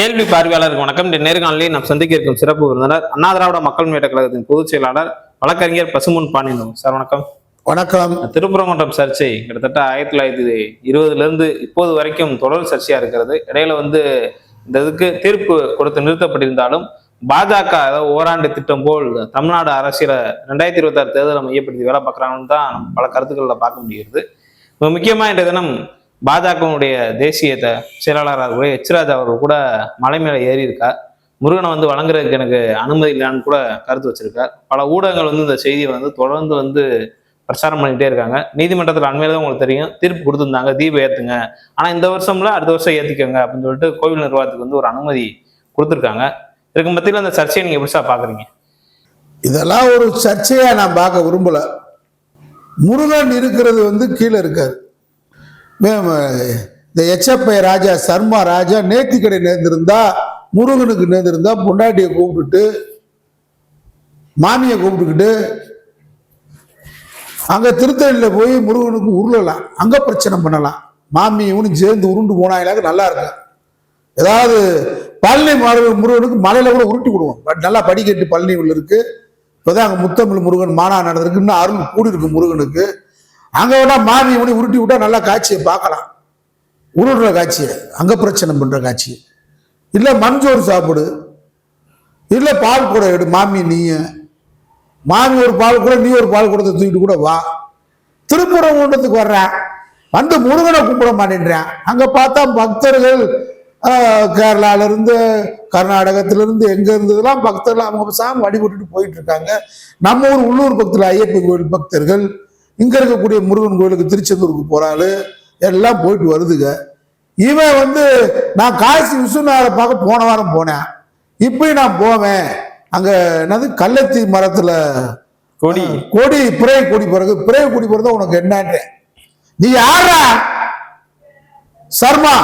கேள்வி பார்வையாளருக்கு வணக்கம். இந்த நேர்காணலில் நாம் சந்திக்க இருக்கும் சிறப்பு விருந்தினர் அண்ணா திராவிட மக்கள் முன்னேற்ற கழகத்தின் பொதுச் செயலாளர் வழக்கறிஞர் பசுமுன் பாண்டியன் சார் வணக்கம். வணக்கம். திருப்பரங்குன்றம் சர்ச்சை கிட்டத்தட்ட ஆயிரத்தி தொள்ளாயிரத்தி இருபதுல இருந்து இப்போது வரைக்கும் தொடர் சர்ச்சையா இருக்கிறது. இடையில வந்து இந்த இதுக்கு தீர்ப்பு கொடுத்து நிறுத்தப்பட்டிருந்தாலும் பாஜக அதாவது ஓராண்டு திட்டம் போல் தமிழ்நாடு அரசியல ரெண்டாயிரத்தி இருபத்தி ஆறு தேர்தலை மையப்படுத்தி வேலை பார்க்குறாங்கன்னு தான் பல கருத்துக்களில் பார்க்க முடிகிறது. இப்போ முக்கியமா இன்றைய தினம் பாஜகவுடைய தேசிய செயலாளராக கூட எச்ராஜ் அவர் கூட மலை மேலே ஏறி இருக்கார் முருகனை வந்து வழங்குறதுக்கு எனக்கு அனுமதி இல்லைன்னு கூட கருத்து வச்சிருக்கார். பல ஊடகங்கள் வந்து இந்த செய்தியை வந்து தொடர்ந்து வந்து பிரச்சாரம் பண்ணிகிட்டே இருக்காங்க. நீதிமன்றத்தில் அண்மையில் தான் உங்களுக்கு தெரியும். தீர்ப்பு கொடுத்துருந்தாங்க. தீபம் ஏற்றுங்க ஆனால் இந்த வருஷம்ல அடுத்த வருஷம் ஏற்றிக்கோங்க அப்படின்னு சொல்லிட்டு கோவில் நிர்வாகத்துக்கு வந்து ஒரு அனுமதி கொடுத்துருக்காங்க. இதுக்கு மத்தியில் அந்த சர்ச்சையை நீங்கள் பெருசாக பார்க்குறீங்க இதெல்லாம் ஒரு சர்ச்சையாக நான் பார்க்க விரும்பல. முருகன் இருக்கிறது வந்து கீழே இருக்காது இந்த எச்சப்பை ராஜா சர்மா ராஜா நேர்த்திக்கடை நேர்ந்திருந்தா முருகனுக்கு நேர்ந்திருந்தா பொண்டாட்டியை கூப்பிட்டுட்டு மாமியை கூப்பிட்டுக்கிட்டு அங்க திருத்தணியில் போய் முருகனுக்கு உருளலாம். அங்க பிரச்சனை பண்ணலாம். மாமி இவனும் சேர்ந்து உருண்டு போனாயிலாக நல்லா இருக்கும். ஏதாவது பழனி மரு- முருகனுக்கு மலையில கூட உருட்டி விடுவோம். பட் நல்லா படிக்கட்டு பழனி உள்ள இருக்கு. இப்போதான் அங்கே முத்தமிழ் முருகன் மானா நடந்திருக்கு. இன்னும் அருள் கூடி இருக்கு முருகனுக்கு. அங்கே வேணா மாமி இவனை உருட்டி விட்டா நல்லா காட்சியை பார்க்கலாம். உருடுற காட்சியை அங்க பிரச்சனை பண்ற காட்சி இல்லை மண்சோறு சாப்பிடு. இல்லை பால் கூட எடு மாமி நீ மாமி ஒரு பால் கூட நீ ஒரு பால் கூடத்தை தூக்கிட்டு கூட வா. திருப்புறங்குன்றத்துக்கு வர்றேன் வந்து முருகனை கும்பிட மாட்டேன்றேன் அங்க பார்த்தா பக்தர்கள் கேரளாவிலேருந்து கேரளால இருந்து கர்நாடகத்துல எங்க இருந்ததெல்லாம் பக்தர்கள் அவங்க சாமி வழிபட்டுட்டு போயிட்டு இருக்காங்க. நம்ம ஊர் உள்ளூர் பக்தர்கள் ஐயப்பன் கோயில் பக்தர்கள் இங்க இருக்கக்கூடிய முருகன் கோயிலுக்கு திருச்செந்தூருக்கு போறாரு. எல்லாம் போயிட்டு வருதுங்க. இவன் வந்து நான் காசி விஸ்வநாதரை பார்க்க போன வாரம் போனேன். இப்பயும் நான் போவேன். அங்க என்னது? கள்ளத்தி மரத்துல கொடி. கொடி பிறை கொடி பிறகு பிறை கொடி பிறகு உனக்கு என்னன்றேன். நீ யாரா சர்மா.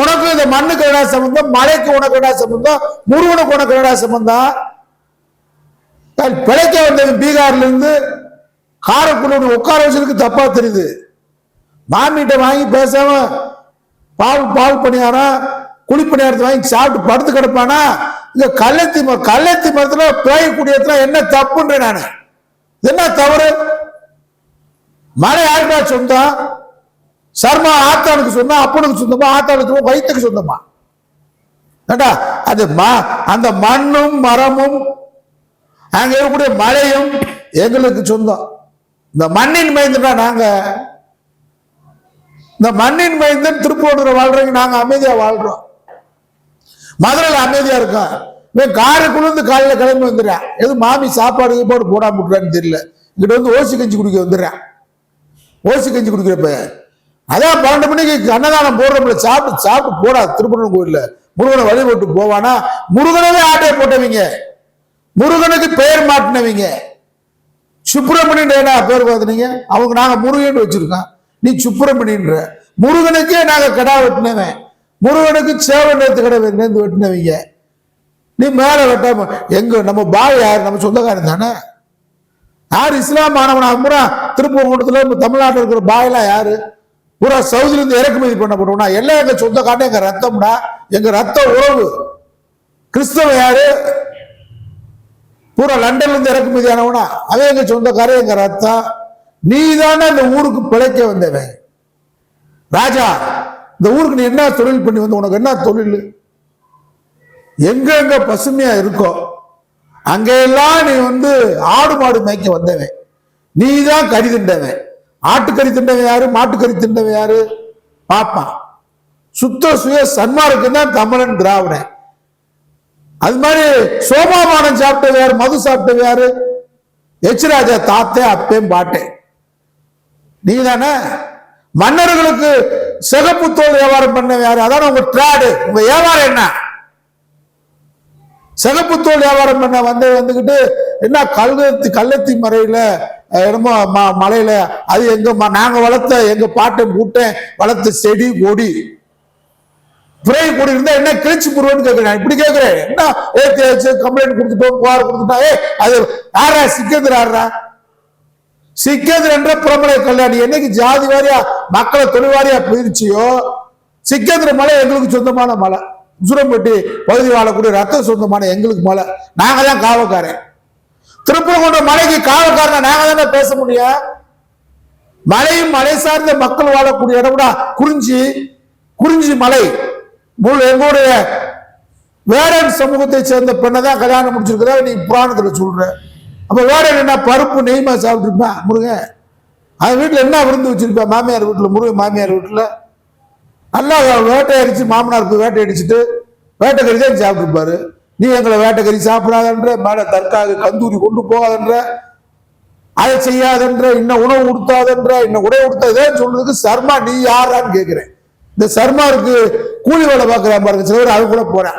உனக்கு இந்த மண்ணுக்கு என்னடா சம்பந்தம்? மலைக்கு உனக்கு என்னடா சம்பந்தம்? முருகனுக்கு உனக்கு என்னடா சம்பந்தம்? பிழைக்க வந்தவன் பீகார்ல இருந்து காரைக்குள்ள உட்கார வச்சதுக்கு தப்பா தெரியுது. மாமிகிட்ட வாங்கி பேசாம பால் பால் பணியாரம் குழி வாங்கி சாப்பிட்டு படுத்து கிடப்பானா? இந்த கள்ளத்தி மரம் கள்ளத்தி மரத்துல பேயக்கூடிய என்ன தப்புன்றேன் நானு. என்ன தவறு? மழை யாருக்கா சொந்தம் சர்மா ஆத்தானுக்கு சொந்தம் அப்பனுக்கு சொந்தமா ஆத்தானுக்கு சொந்தமா வயிற்றுக்கு சொந்தமா? ஏண்டா அது மா அந்த மண்ணும் மரமும் அங்கே இருக்கக்கூடிய மழையும் எங்களுக்கு சொந்தம். இந்த மண்ணின் மைந்தனா நாங்க. இந்த மண்ணின் மைந்தன் திருப்பூர் வாழ்றவங்க நாங்க அமைதியா வாழ்றோம். மதுரையில் அமைதியா இருக்கோம். இவன் குளிர்ந்து காலையில் கிளம்பி வந்துடுறான். எது மாமி சாப்பாடு போட்டு போடாம விட்டுறான்னு தெரியல. இங்கிட்ட வந்து ஓசி கஞ்சி குடிக்க வந்துடுறான். ஓசி கஞ்சி குடிக்கிறப்ப அதான் பன்னெண்டு மணிக்கு அன்னதானம் போடுறோம்ல. சாப்பிட்டு சாப்பிட்டு போடா திருப்பூர் கோயில்ல. முருகனை வழிபட்டு போவானா? முருகனவே ஆட்டையை போட்டவங்க. முருகனுக்கு பெயர் மாட்டினவங்க. சுப்பிரமணியன் பேர் பார்த்துனீங்க அவங்க நாங்கள் முருகன் வச்சிருக்கோம். நீ சுப்பிரமணியன்ற. முருகனுக்கே நாங்கள் கடா வெட்டினவன். முருகனுக்கு சேவன் நேர்த்து கடை நேர்ந்து வெட்டினவங்க. நீ மேலே வெட்டாம எங்க நம்ம பாய் யார்? நம்ம சொந்தக்காரன் தானே. யார்? இஸ்லாம் மாணவனா? திருப்பூர் கூட்டத்தில் நம்ம தமிழ்நாட்டில் இருக்கிற பாயெல்லாம் யாரு? பூரா சவுதில இருந்து இறக்குமதி பண்ணப்படுவோம்னா எல்லாம் எங்கள் சொந்தக்காரன் எங்கள் ரத்தம்டா. எங்கள் ரத்த உறவு. கிறிஸ்தவ யாரு? பூரா லண்டன்ல இருந்து இறக்குமதி ஆனவனா? அவன் எங்க சொந்தக்காரன் எங்க ரத்தம் நீ தானே இந்த ஊருக்கு பிழைக்க வந்தவன். ராஜா இந்த ஊருக்கு நீ என்ன தொழில் பண்ணி வந்த? உனக்கு என்ன தொழில்? எங்க எங்க பசுமையா இருக்கோ அங்கெல்லாம் நீ வந்து ஆடு மாடு மேய்க்க வந்தவன். நீ தான் கறி திண்டவன் ஆட்டுக்கறி திண்டவன் யாரு? மாட்டுக்கறி திண்டவன் யாரு? பாப்பான் சுத்த சுய சன்மார்க்கு தான் தமிழன் திராவிடன். அது மாதிரி சோமாபானம் சாப்பிட்டது யாரு? மது சாப்பிட்டது யாரு? எச்ராஜா தாத்தே அப்பேன் பாட்டேன் நீ தானே மன்னர்களுக்கு சிகப்பு தோல் வியாபாரம் பண்ண யாரு? அதான் உங்க ட்ராடு. உங்க வியாபாரம் என்ன? சிகப்பு தோல் வியாபாரம் பண்ண வந்து வந்துகிட்டு என்ன கல்லத்தி கல்லத்தி மறையில என்னமோ ம- மலையில அது எங்க ம- நாங்க வளர்த்த எங்க பாட்டை பூட்டன் வளர்த்த செடி கொடி. துறை கூடி இருந்தா என்ன கிழிச்சு போடுவோன்னு கேட்கிறேன் இப்படி கேட்கிறேன் என்ன? ஓகே வச்சு கம்ப்ளைண்ட் கொடுத்துட்டோம் புகார் கொடுத்துட்டா ஏ அது யாரா சிக்கேந்திர யாரா சிக்கேந்திர என்ற பிரபல கல்யாணி. என்னைக்கு ஜாதி வாரியா மக்களை தொழில் வாரியா போயிருச்சியோ? சிக்கேந்திர மலை எங்களுக்கு சொந்தமான மலை. சுரம்பட்டி பகுதி வாழக்கூடிய ரத்த சொந்தமான எங்களுக்கு மலை. நாங்க தான் காவக்காரன் திருப்பரங்குன்ற மலைக்கு காவக்காரன் நாங்க தானே பேச முடியும்? மலையும் மலை சார்ந்த மக்கள் வாழக்கூடிய இடம் கூட குறிஞ்சி குறிஞ்சி மலை. எங்களுடைய வேடன் சமூகத்தை சேர்ந்த பெண்ணை தான் கல்யாணம் முடிச்சிருக்கிறதா நீ புராணத்தில் சொல்ற. அப்போ வேடன் என்ன பருப்பு நெய்மா சாப்பிட்டுருப்பேன் முருகன்? அவன் வீட்டில் என்ன விருந்து வச்சிருப்பேன் மாமியார் வீட்டில் முருகன் மாமியார் வீட்டில்? நல்லா வேட்டையடிச்சு மாமனாருக்கு வேட்டை அடிச்சுட்டு வேட்டைக்கறி தான் சாப்பிட்டுருப்பாரு. நீ எங்களை வேட்டைக்கறி சாப்பிடாதன்ற மேலே தற்காக கந்தூரி கொண்டு போகாதன்ற அதை செய்யாதன்ற இன்னும் உணவு கொடுத்தாதன்ற இன்னும் உடை கொடுத்தாதே சொல்றதுக்கு சர்மா நீ யாரான்னு கேட்குறேன் இந்த சர்மாருக்கு கூலி வேலை பார்க்குறான் பாருங்க. சில பேர் அவன் கூட போகிறேன்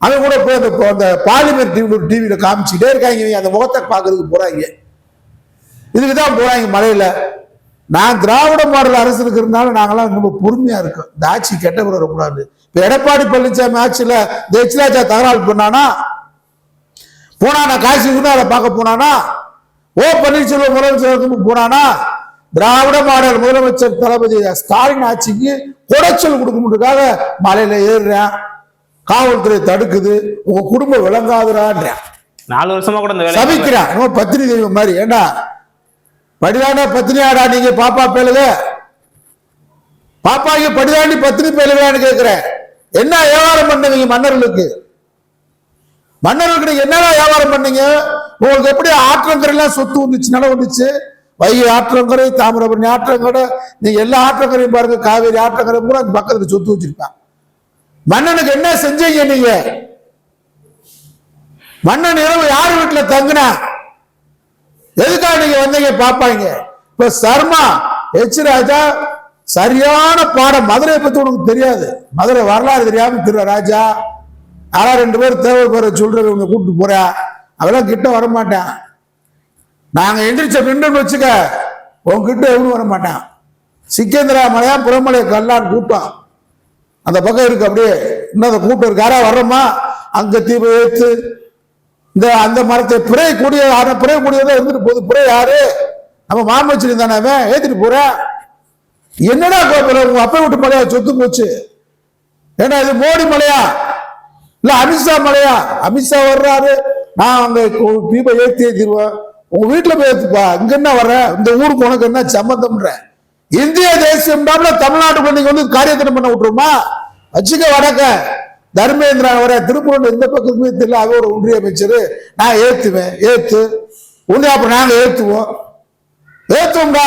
அவன் கூட போய் அந்த அந்த பாலிமர் டிவி டிவியில் டிவியில காமிச்சுட்டே இருக்காங்க. அந்த முகத்தை பார்க்கறதுக்கு போகிறாங்க இதுக்கு தான் போகிறாங்க மலையில். நான் திராவிட மாடல் அரசு இருக்கிறதுனால நாங்களாம் ரொம்ப பொறுமையாக இருக்கோம். இந்த ஆட்சி கெட்ட பிறகு வரக்கூடாது. இப்போ எடப்பாடி பழனிசாமி ஆட்சியில் இந்த எச்ராஜா தகராறு பண்ணானா? போனானா காசி அதை பார்க்க போனானா? ஓ பன்னீர்செல்வம் முதலமைச்சர் போனானா? திராவிட மாடல் முதலமைச்சர் தளபதி ஸ்டாலின் ஆட்சிக்கு குடைச்சல் கொடுக்கணுன்றதுக்காக மலையில ஏறுறேன். காவல்துறை தடுக்குது. உங்க குடும்பம் விளங்காதுறான்றேன். நாலு வருஷமா கூட சபிக்கிறான். நம்ம பத்தினி தெய்வம் மாதிரி. ஏண்டா? படிதான பத்தினியாடா நீங்க பாப்பா பேலுக? பாப்பாக்கு படிதாண்டி பத்தினி பேலுகளான்னு கேட்கிறேன் என்ன வியாபாரம் பண்ணீங்க மன்னர்களுக்கு? மன்னர்களுக்கு நீங்க என்னடா வியாபாரம் பண்ணீங்க? உங்களுக்கு எப்படி ஆற்றங்கரையெல்லாம் சொத்து வந்துச்சு நிலம் வந்துச்சு? வைகை ஆற்றங்கரை தாமிரபரணி ஆற்றங்கரை நீங்க எல்லா ஆற்றங்கரையும் பாருங்க காவேரி ஆற்றங்கரை கூட அந்த பக்கத்துல சொத்து வச்சிருப்பான் மன்னனுக்கு என்ன செஞ்சீங்க நீங்க மன்னன் இரவு யார் வீட்டுல தங்குனா எதுக்காக நீங்க வந்தீங்க பாப்பாங்க இப்ப சர்மா எச் ராஜா சரியான பாடம் மதுரையை பத்தி உனக்கு தெரியாது. மதுரை வரலாறு தெரியாம திரு ராஜா யாரா ரெண்டு பேர் தேவை பேரை சொல்றது உங்க கூப்பிட்டு போறா அதெல்லாம் கிட்ட வர நாங்கள் எந்திரிச்ச நின்றுன்னு வச்சுக்க உங்ககிட்ட எவனும் வர மாட்டான். சிக்கேந்திரா மலையா புறமலை கல்லான் கூட்டம். அந்த பக்கம் இருக்கு அப்படியே இன்னும் அந்த கூட்டம் இருக்கு. யாரா வர்றோமா? அங்க தீபம் ஏற்று இந்த அந்த மரத்தை பிறை கூடிய ஆன பிறை கூடியதான் இருந்துட்டு போகுது. பிறை யாரு? நம்ம மாமச்சரி தானே அவன். ஏத்திட்டு போற? என்னடா கோபுரம்? உங்க அப்பா விட்டு மலையா சொத்து போச்சு. ஏன்னா இது மோடி மலையா? இல்ல அமித்ஷா மலையா? அமித்ஷா வர்றாரு. நான் அங்க கு- தீபம் ஏத்தி உங்க வீட்டுல போய் இங்க என்ன வர்ற? இந்த ஊருக்கு உனக்கு என்ன சம்மந்தம்ன்ற இந்திய தேசியம் தமிழ்நாட்டுக்குள்ள நீங்க வந்து காரியத்திரம் பண்ண விட்டுருமா? வச்சுக்க வடக்க. தர்மேந்திரன் வர திருப்பூர் எந்த பக்கத்துக்குமே தெரியல அவர் ஒரு ஒன்றிய அமைச்சர். நான் ஏத்துவேன். ஏத்து. உன்னை அப்ப நாங்க ஏத்துவோம். ஏத்துவோம்டா.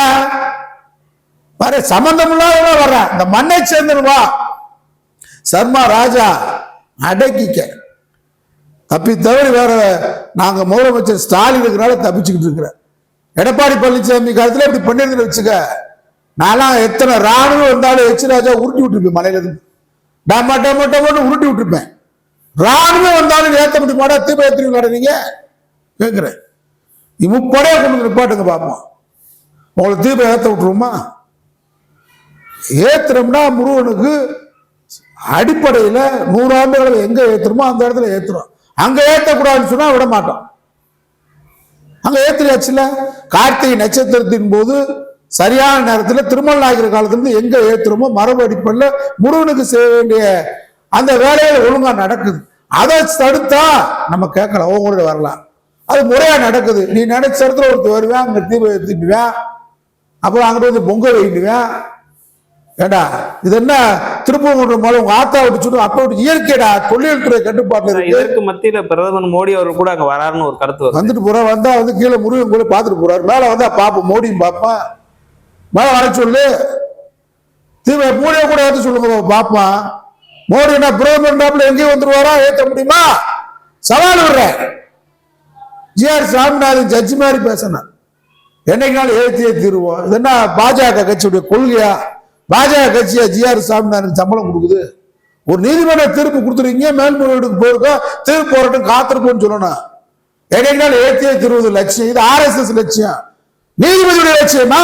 வர சம்பந்தம் இல்லாத வர்றேன் இந்த மண்ணை சேர்ந்துருவா சர்மா ராஜா அடக்கிக்க. தப்பி தவறி வேற நாங்கள் முதலமைச்சர் ஸ்டாலின் இருக்கிறனால தப்பிச்சுக்கிட்டு இருக்கிறேன் எடப்பாடி பழனிசாமி காலத்தில் இப்படி பண்ணிருந்து வச்சுக்க நான்லாம் எத்தனை ராணுவம் வந்தாலும் எச் ராஜா உருட்டி விட்டுருப்பேன் மலையில இருந்து. நான் மட்ட மட்ட மட்டும் உருட்டி விட்டுருப்பேன். ராணுவம் வந்தாலும் ஏத்த முடியுமாடா தீப ஏத்துறீங்களா நீங்க கேட்குறேன் நீ முப்படையா கொண்டு வந்து நிப்பாட்டுங்க பார்ப்போம் உங்களை தீபம் ஏற்ற விட்டுருமா ஏத்துறோம்னா முருகனுக்கு அடிப்படையில் நூறு ஆண்டுகள் எங்கே ஏற்றுறோமோ அந்த இடத்துல ஏற்றுறோம் அங்க ஏத்தக்கூடாதுன்னு சொன்னா விட மாட்டோம். அங்க ஏத்துறியாச்சுல கார்த்திகை நட்சத்திரத்தின் போது சரியான நேரத்தில் திருமல் நாயகர் காலத்திலிருந்து எங்க ஏத்துறோமோ மரபடிப்பல்ல முருகனுக்கு செய்ய வேண்டிய அந்த வேலைகள் ஒழுங்கா நடக்குது. அதை தடுத்தா நம்ம கேட்கலாம் உங்களோட வரலாம். அது முறையா நடக்குது. நீ நினைச்ச இடத்துல ஒருத்தர் வருவேன் அங்க தீபம் ஏத்திடுவேன் அப்புறம் அங்கிட்டு வந்து பொங்கல் வைக்கிடுவேன் ஏண்டா இது என்ன திருப்பூர் மேல உங்க ஆத்தா விட்டு சொல்லு அப்பா விட்டு இயற்கைடா தொழில்துறை கட்டுப்பாட்டுல இருக்கு. இதற்கு மத்தியில பிரதமர் மோடி அவர்கள் கூட அங்க வராருன்னு ஒரு கருத்து வந்துட்டு போறா வந்தா வந்து கீழே முருகன் கூட பார்த்துட்டு போறாரு. மேல வந்தா பாப்போம் மோடியும் பாப்பான் மேல வர சொல்லு. தீப மூடிய கூட ஏத்த சொல்லுங்க பாப்பான் மோடி என்ன பிரதமர் எங்கேயும் வந்துருவாரா? ஏத்த முடியுமா? சவால் விடுறேன் ஜிஆர் சாமிநாதன் ஜட்ஜி மாதிரி பேசினார். என்னைக்குனாலும் ஏத்தி ஏத்திடுவோம் இது என்ன பாஜக கட்சியுடைய கொள்கையா? பாஜக கட்சியா ஜிஆர் சாமிநாதன் சம்பளம் கொடுக்குது. ஒரு நீதிமன்ற தீர்ப்பு கொடுத்துருக்கீங்க மேல்முறையீடுக்கு போயிருக்கோம் தீர்ப்பு போராட்டம் காத்திருப்போம்னு சொல்லணும். என்னைக்குனாலும் ஏற்றியே திருவது லட்சியம். இது ஆர்எஸ்எஸ் லட்சியம். நீதிபதியுடைய லட்சியமா?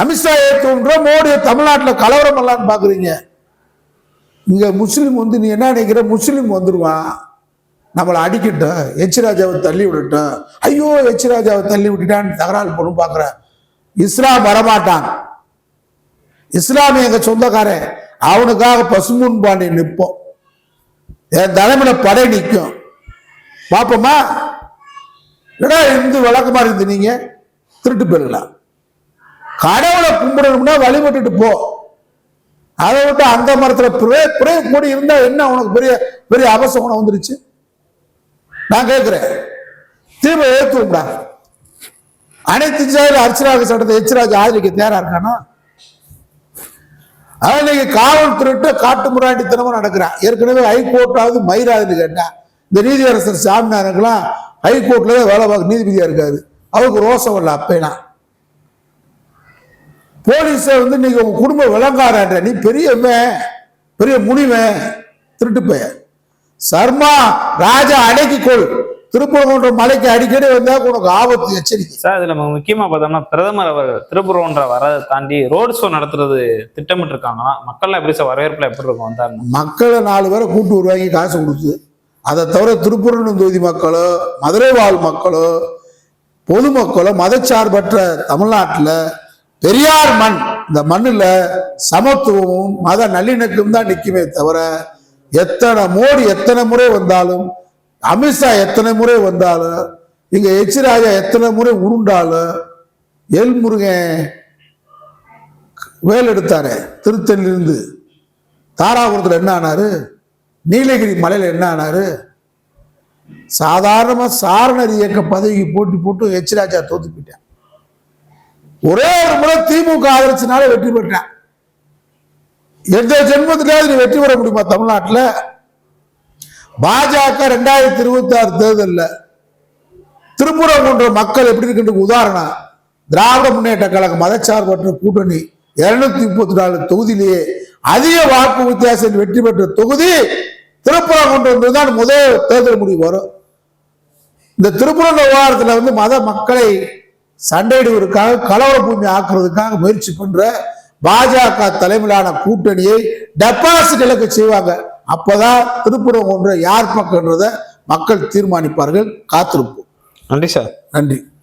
அமித்ஷா ஏற்றுன்ற மோடி தமிழ்நாட்டில் கலவரம் பண்ணலான்னு பாக்குறீங்க. இங்க முஸ்லீம் வந்து நீ என்ன நினைக்கிற? முஸ்லீம் வந்துடுவான் நம்மளை அடிக்கட்டும். எச் ராஜாவை தள்ளி விடட்டும். ஐயோ எச் ராஜாவை தள்ளி விட்டுட்டான்னு தகராறு பொண்ணு பார்க்குறேன் இஸ்லாம் வரமாட்டான். இஸ்லாம் எங்க சொந்தக்காரன் அவனுக்காக பசுமுன் பாண்டி நிற்போம் என் தலைமையில படை நிற்கும் பாப்போமா? என்னடா இந்து வழக்கமா இருந்து நீங்க? திருட்டு போயிடலாம். கடவுளை கும்பிடணும்னா வழிபட்டுட்டு போ. அதை விட்டு அந்த மரத்துல பிரே பிரே கூடி இருந்தா என்ன உனக்கு பெரிய பெரிய அவசரம் வந்துருச்சு? நான் கேட்கிறேன் தீபம் ஏற்றுவோம்டா அனைத்து ஜாதியில அர்ச்சராக சட்டத்தை எச்சராஜ் ஆதரிக்க தயாரா இருக்கானா? அதான் காவல் திருட்டு காட்டு முராண்டித்தனமும் நடக்கிறான். ஏற்கனவே ஹைகோர்ட்டாவது மயிராதுன்னு கேட்டேன். இந்த நீதியரசர் சாமிநாதனுக்கெல்லாம் ஹைகோர்ட்ல வேலை பார்க்க நீதிபதியா இருக்காரு. அவருக்கு ரோசம் வரல அப்பேனா. போலீஸை வந்து நீங்க உங்க குடும்ப விளங்காரன்ற நீ பெரியவன் பெரிய முனிவன் திருட்டு பையன். சர்மா ராஜா அடக்கிக்கொள். திருப்பூர் மலைக்கு அடிக்கடி வந்தா உனக்கு ஆபத்து எச்சரிக்கை. சார் இதுல நம்ம முக்கியமா பார்த்தோம்னா பிரதமர் அவர் திருப்புறம்ன்ற வரதை தாண்டி ரோட் ஷோ நடத்துறது திட்டமிட்டு இருக்காங்கன்னா மக்கள்லாம் எப்படி சார் வரவேற்புல எப்படி இருக்கும் வந்தாருன்னு? மக்களை நாலு பேரை கூட்டு வருவாங்க காசு கொடுத்து. அதை தவிர திருப்பூரணம் தொகுதி மக்களோ மதுரை வாழ் மக்களோ பொதுமக்களோ மதச்சார்பற்ற தமிழ்நாட்டில் பெரியார் மண் இந்த மண்ணில் சமத்துவமும் மத நல்லிணக்கம் தான் நிற்குமே தவிர எத்தனை மோடி எத்தனை முறை வந்தாலும் அமித்ஷா எத்தனை முறை வந்தாலும் இங்க எச் ராஜா எத்தனை முறை உருண்டாலும் எல் முருகன் வேல் எடுத்தாரு திருத்தணிலிருந்து தாராபுரத்தில் என்ன ஆனாரு? நீலகிரி மலையில் என்ன ஆனாரு? சாதாரணமாக சாரணர் இயக்க பதவிக்கு போட்டி போட்டு எச் ராஜா தோத்து போயிட்டான் ஒரே ஒரு முறை திமுக ஆதரிச்சனால வெற்றி பெற்றேன். எந்த ஜென்மத்திலாவது நீ வெற்றி பெற முடியுமா தமிழ்நாட்டில்? பாஜக ரெண்டாயிரத்தி இருபத்தி ஆறு தேர்தலில் திருப்புறங்குன்ற மக்கள் எப்படி இருக்கின்ற உதாரணம். திராவிட முன்னேற்ற கழக மதச்சார்பற்ற கூட்டணி இருநூத்தி முப்பத்தி நாலு தொகுதியிலேயே அதிக வாக்கு வித்தியாசத்தில் வெற்றி பெற்ற தொகுதி திருப்புறங்குன்றம் தான் முதல் தேர்தல் முடிவு வரும். இந்த திருப்புற விவகாரத்தில் வந்து மத மக்களை சண்டையிடுவதற்காக கலவர பூமி ஆக்குறதுக்காக முயற்சி பண்ற பாஜக தலைமையிலான கூட்டணியை டெபாசிட் இலக்கு செய்வாங்க. அப்பதான் திருப்புறங்குன்றம் யார் பக்கம்ன்றதை மக்கள் தீர்மானிப்பார்கள். காத்திருப்போம். நன்றி சார். நன்றி.